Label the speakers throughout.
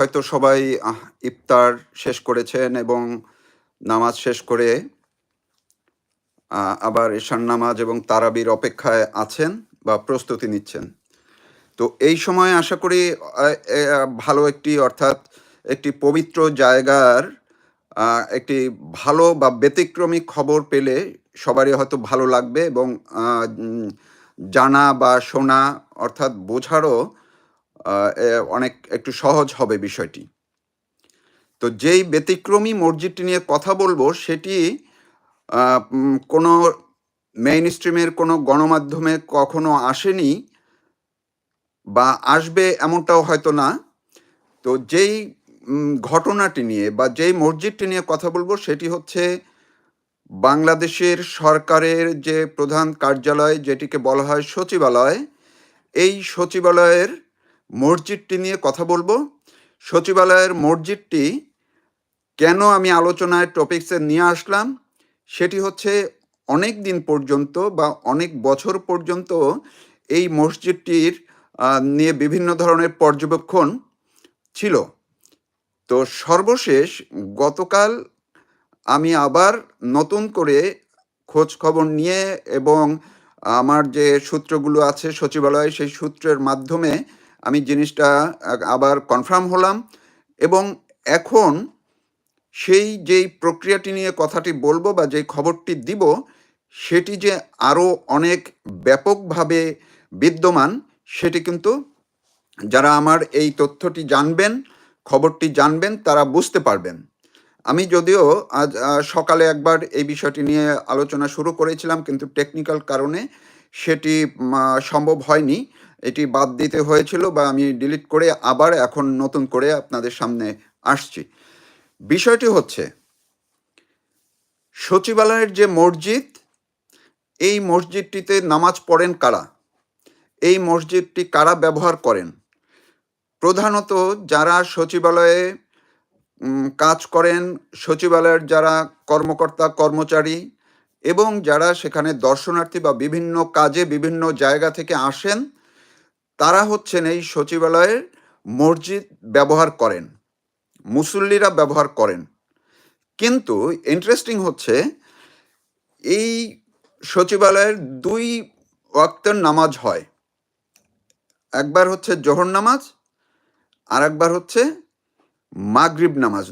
Speaker 1: হয়তো সবাই ইফতার শেষ করেছেন এবং নামাজ শেষ করে আবার ঈশান নামাজ এবং তারাবির অপেক্ষায় আছেন বা প্রস্তুতি নিচ্ছেন। তো এই সময় আশা করি ভালো একটি, অর্থাৎ একটি পবিত্র জায়গার একটি ভালো বা ব্যতিক্রমী খবর পেলে সবারই হয়তো ভালো লাগবে এবং জানা বা শোনা, অর্থাৎ বোঝারও অনেক একটু সহজ হবে বিষয়টি। তো যেই ব্যতিক্রমী মসজিদটি নিয়ে কথা বলব, সেটি কোনো মেইন স্ট্রিমের কোনো গণমাধ্যমে কখনো আসেনি বা আসবে এমনটাও হয়তো না। তো যেই ঘটনাটি নিয়ে বা যেই মসজিদটি নিয়ে কথা বলব, সেটি হচ্ছে বাংলাদেশের সরকারের যে প্রধান কার্যালয়, যেটিকে বলা হয় সচিবালয়, এই সচিবালয়ের মসজিদটি নিয়ে কথা বলব। সচিবালয়ের মসজিদটি কেন আমি আলোচনায় টপিকসে নিয়ে আসলাম, সেটি হচ্ছে অনেক দিন পর্যন্ত বা অনেক বছর পর্যন্ত এই মসজিদটির নিয়ে বিভিন্ন ধরনের পর্যবেক্ষণ ছিল। তো সর্বশেষ গতকাল আমি আবার নতুন করে খোঁজ খবর নিয়ে এবং আমার যে সূত্রগুলো আছে সচিবালয়ে সেই সূত্রের মাধ্যমে আমি জিনিসটা আবার কনফার্ম হলাম এবং এখন সেই যেই প্রক্রিয়াটি নিয়ে কথাটি বলব বা যেই খবরটি দিব, সেটি যে আরও অনেক ব্যাপকভাবে বিদ্যমান, সেটি কিন্তু যারা আমার এই তথ্যটি জানবেন, খবরটি জানবেন, তারা বুঝতে পারবেন। আমি যদিও আজ সকালে একবার এই বিষয়টি নিয়ে আলোচনা শুরু করেছিলাম, কিন্তু টেকনিক্যাল কারণে সেটি সম্ভব হয়নি। এটি বাদ দিতে হয়েছিল বা আমি ডিলিট করে আবার এখন নতুন করে আপনাদের সামনে আসছি। বিষয়টি হচ্ছে, সচিবালয়ের যে মসজিদ, এই মসজিদটিতে নামাজ পড়েন কারা? এই মসজিদটি কারা ব্যবহার করেন? প্রধানত যারা সচিবালয়ে কাজ করেন, সচিবালয়ের যারা কর্মকর্তা, কর্মচারী এবং যারা সেখানে দর্শনার্থী বা বিভিন্ন কাজে বিভিন্ন জায়গা থেকে আসেন, তারা হচ্ছেন এই সচিবালয়ের মসজিদ ব্যবহার করেন, মুসল্লিরা ব্যবহার করেন। কিন্তু ইন্টারেস্টিং হচ্ছে, এই সচিবালয়ের দুই ওয়াক্তের নামাজ হয়। একবার হচ্ছে জোহর নামাজ আর একবার হচ্ছে মাগরিব নামাজ।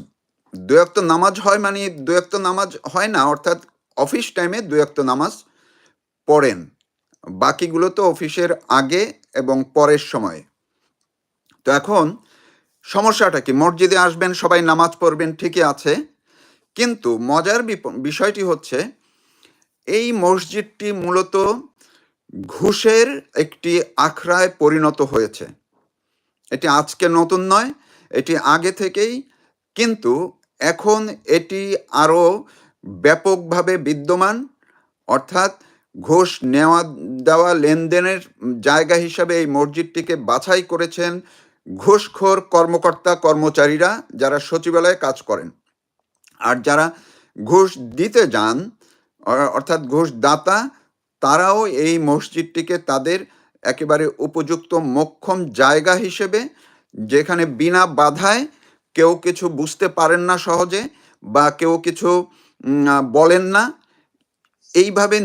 Speaker 1: দু একটা নামাজ হয় মানে দু একটা নামাজ হয় না, অর্থাৎ অফিস টাইমে দু একটা নামাজ পড়েন। বাকিগুলো তো অফিসের আগে এবং পরের সময়। তো এখন সমস্যাটা কি? মসজিদে আসবেন, সবাই নামাজ পড়বেন, ঠিকই আছে। কিন্তু মজার বিষয়টি হচ্ছে, এই মসজিদটি মূলত ঘুষের একটি আখড়ায় পরিণত হয়েছে। এটি আজকে নতুন নয়, এটি আগে থেকেই, কিন্তু এখন এটি আরও ব্যাপকভাবে বিদ্যমান, অর্থাৎ ঘোষ নেওয়া দেওয়া লেনদেনের জায়গা হিসাবে এই মসজিদটিকে বাছাই করেছেন ঘোষখোর কর্মকর্তা কর্মচারীরা যারা সচিবালয়ে কাজ করেন। আর যারা ঘোষ দিতে যান অর্থাৎ ঘুষ দাতা তারাও এই মসজিদটিকে তাদের একেবারে উপযুক্ত মোক্ষম জায়গা হিসেবে, যেখানে বিনা বাধায় কেউ কিছু বুঝতে পারেন না সহজে বা কেউ কিছু বলেন না। এইভাবে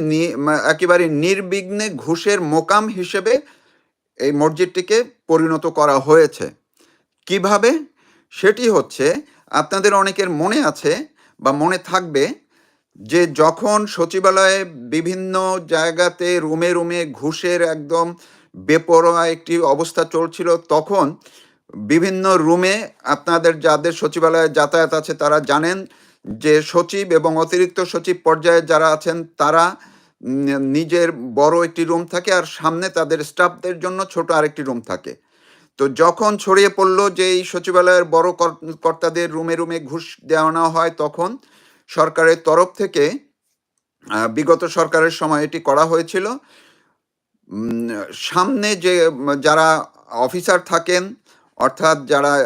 Speaker 1: একেবারে নির্বিঘ্নে ঘুষের মোকাম হিসেবে এই মসজিদটিকে পরিণত করা হয়েছে। কীভাবে? সেটি হচ্ছে, আপনাদের অনেকের মনে আছে বা মনে থাকবে যে যখন সচিবালয়ে বিভিন্ন জায়গাতে রুমে রুমে ঘুষের একদম বেপরোয়া একটি অবস্থা চলছিল, তখন বিভিন্ন রুমে আপনাদের যাদের সচিবালয়ে যাতায়াত আছে তারা জানেন যে সচিব এবং অতিরিক্ত সচিব পর্যায়ে যারা আছেন, তারা নিজের বড় একটি রুম থাকে আর সামনে তাদের স্টাফদের জন্য ছোট আরেকটি রুম থাকে। তো যখন ছড়িয়ে পড়ল যে এই সচিবালয়ের বড় কর- কর্তাদের রুমে রুমে ঘুষ দেওয়ানো হয়, তখন সরকারের তরফ থেকে বিগত সরকারের সময় এটি করা হয়েছিল। সামনে যে যারা অফিসার থাকেন, অর্থাৎ যারা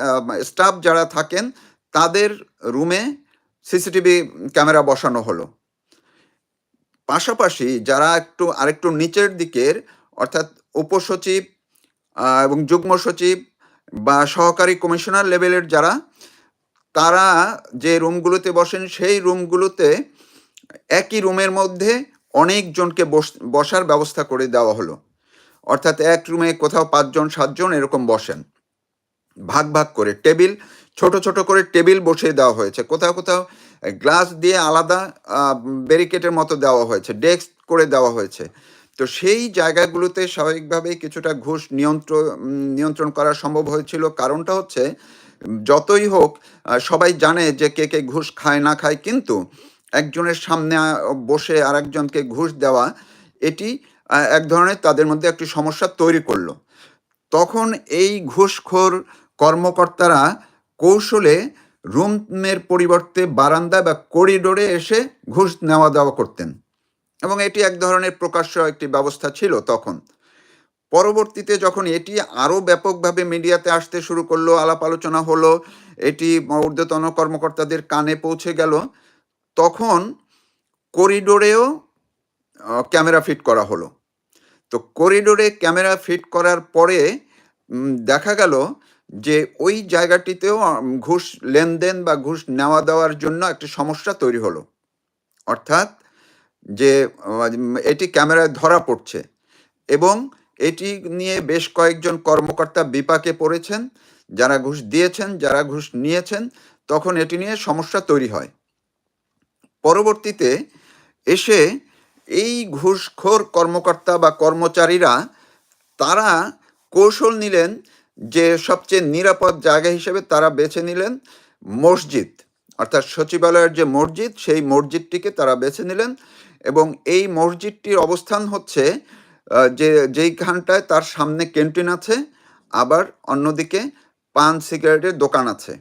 Speaker 1: স্টাফ যারা থাকেন, তাদের রুমে সিসিটিভি ক্যামেরা বসানো হলো। পাশাপাশি যারা একটু আরেকটু নিচের দিকের, অর্থাৎ উপসচিব এবং যুগ্ম সচিব বা সহকারী কমিশনার লেভেলের যারা, তারা যে রুমগুলোতে বসেন, সেই রুমগুলোতে একই রুমের মধ্যে অনেকজনকে বস- বসার ব্যবস্থা করে দেওয়া হলো। অর্থাৎ এক রুমে কোথাও পাঁচজন, সাতজন এরকম বসেন। ভাগ ভাগ করে টেবিল ছোট ছোট করে টেবিল বসিয়ে দেওয়া হয়েছে। কোথাও কোথাও গ্লাস দিয়ে আলাদা ব্যারিকেটের মতো দেওয়া হয়েছে, ডেস্ক করে দেওয়া হয়েছে। তো সেই জায়গাগুলোতে স্বাভাবিকভাবেই কিছুটা ঘুষ নিয়ন্ত্রণ নিয়ন্ত্রণ করা সম্ভব হয়েছিল। কারণটা হচ্ছে, যতই হোক সবাই জানে যে কে কে ঘুষ খায় না খায়, কিন্তু একজনের সামনে বসে আরেকজনকে ঘুষ দেওয়া, এটি এক ধরনের তাদের মধ্যে একটি সমস্যা তৈরি করল। তখন এই ঘুষখোর কর্মকর্তারা কৌশলে রুমের পরিবর্তে বারান্দা বা করিডোরে এসে ঘুষ নেওয়া দেওয়া করতেন। এবং এটি এক ধরনের প্রকাশ্য একটি ব্যবস্থা ছিল তখন। পরবর্তীতে যখন এটি আরও ব্যাপকভাবে মিডিয়াতে আসতে শুরু করল, আলাপ আলোচনা হলো, এটি ঊর্ধ্বতন কর্মকর্তাদের কানে পৌঁছে গেল, তখন করিডোরেও ক্যামেরা ফিট করা হলো। তো করিডোরে ক্যামেরা ফিট করার পরে দেখা গেল যে ওই জায়গাটিতেও ঘুষ লেনদেন বা ঘুষ নেওয়া দেওয়ার জন্য একটা সমস্যা তৈরি হলো। অর্থাৎ যে এটি ক্যামেরায় ধরা পড়ছে এবং এটি নিয়ে বেশ কয়েকজন কর্মকর্তা বিপাকে পড়েছেন। যারা ঘুষ দিয়েছেন, যারা ঘুষ নিয়েছেন, তখন এটি নিয়ে সমস্যা তৈরি হয়। পরবর্তীতে এসে এই ঘুষখোর কর্মকর্তা বা কর্মচারীরা, তারা কৌশল নিলেন যে সবচেয়ে নিরাপদ জায়গা হিসেবে তারা বেছে নিলেন মসজিদ। অর্থাৎ সচিবালয়ের যে মসজিদ, সেই মসজিদটিকে তারা বেছে নিলেন এবং এই মসজিদটির অবস্থান হচ্ছে যে যেইখানটায় তার সামনে ক্যান্টিন আছে, আবার অন্যদিকে পান সিগারেটের দোকান আছে।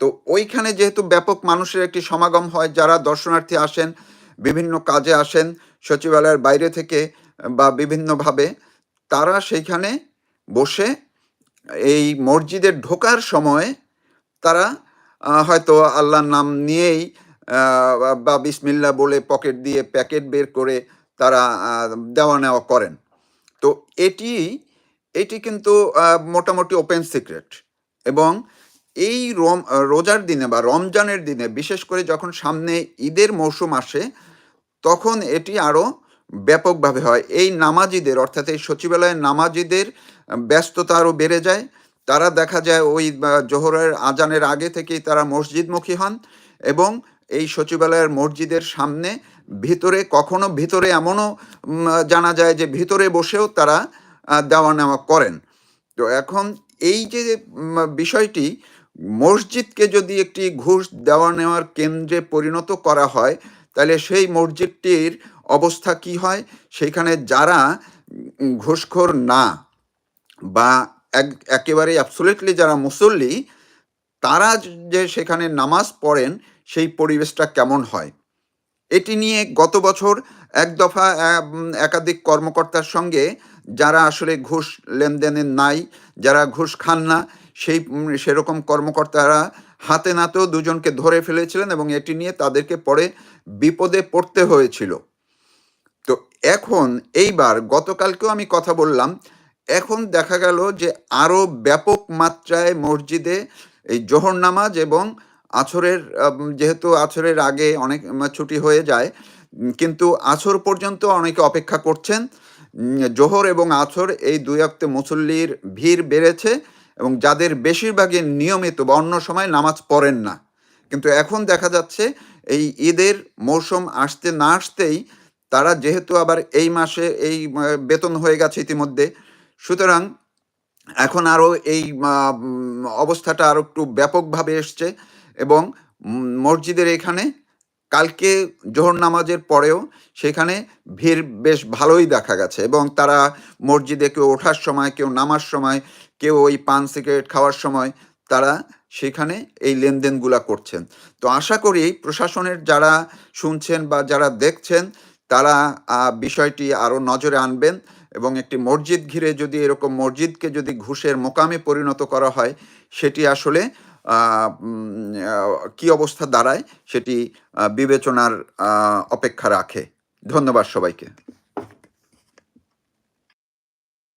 Speaker 1: তো ওইখানে যেহেতু ব্যাপক মানুষের একটি সমাগম হয়, যারা দর্শনার্থী আসেন, বিভিন্ন কাজে আসেন, সচিবালয়ের বাইরে থেকে বা বিভিন্নভাবে, তারা সেইখানে বসে এই মসজিদে ঢোকার সময় তারা হয়তো আল্লাহর নাম নিয়েই বা বিসমিল্লা বলে পকেট দিয়ে প্যাকেট বের করে তারা দেওয়া নেওয়া করেন। তো এটি এটি কিন্তু মোটামুটি ওপেন সিক্রেট এবং এই রম, রোজার দিনে বা রমজানের দিনে, বিশেষ করে যখন সামনে ঈদের মৌসুম আসে, তখন এটি আরও ব্যাপকভাবে হয়। এই নামাজিদের, অর্থাৎ এই সচিবালয়ের নামাজিদের ব্যস্ততা বেড়ে যায়। তারা দেখা যায় ওই জোহরের আজানের আগে থেকেই তারা মসজিদমুখী হন এবং এই সচিবালয়ের মসজিদের সামনে ভিতরে, কখনো ভিতরে এমনও জানা যায় যে ভিতরে বসেও তারা দেওয়া নেওয়া করেন। তো এখন এই যে বিষয়টি, মসজিদকে যদি একটি ঘুষ দেওয়া নেওয়ার কেন্দ্রে পরিণত করা হয়, তাহলে সেই মসজিদটির অবস্থা কি হয়? সেইখানে যারা ঘুষখোর না বা এক একেবারে অ্যাবসোলিটলি যারা মুসল্লি, তারা যে সেখানে নামাজ পড়েন, সেই পরিবেশটা কেমন হয়? এটি নিয়ে গত বছর এক দফা একাধিক কর্মকর্তার সঙ্গে যারা আসলে ঘুষ লেনদেনের নাই, যারা ঘুষ খান না, সেই সেরকম কর্মকর্তারা হাতে নাতেও দুজনকে ধরে ফেলেছিলেন এবং এটি নিয়ে তাদেরকে পরে বিপদে পড়তে হয়েছিল। তো এখন এইবার গতকালকেও আমি কথা বললাম এখন দেখা গেল যে আরও ব্যাপক মাত্রায় মসজিদে এই জোহর নামাজ এবং আছরের যেহেতু আছরের আগে অনেক ছুটি হয়ে যায় কিন্তু আছর পর্যন্ত অনেকে অপেক্ষা করছেন। জোহর এবং আছর এই দুই অক্তে মুসল্লির ভিড় বেড়েছে এবং যাদের বেশিরভাগই নিয়মিত বা অন্য সময় নামাজ পড়েন না। কিন্তু এখন দেখা যাচ্ছে এই ঈদের মৌসুম আসতে না আসতেই তারা যেহেতু আবার এই মাসে এই বেতন হয়ে গেছে ইতিমধ্যে সুতরাং এখন আরও এই অবস্থাটা আরও একটু ব্যাপকভাবে এসছে এবং মসজিদের এখানে কালকে জোহর নামাজের পরেও সেখানে ভিড় বেশ ভালোই দেখা গেছে এবং তারা মসজিদে কেউ ওঠার সময়, কেউ নামার সময়, কেউ ওই পান, সিগারেট খাওয়ার সময় তারা সেখানে এই লেনদেনগুলা করছেন। তো আশা করি প্রশাসনের যারা শুনছেন বা যারা দেখছেন তারা বিষয়টি আরও নজরে আনবেন। এবং একটি মসজিদ ঘিরে যদি এরকম মসজিদকে যদি ঘুষের মোকামে পরিণত করা হয়, সেটি আসলে কি অবস্থা দাঁড়ায় সেটি বিবেচনার অপেক্ষা রাখে। ধন্যবাদ সবাইকে।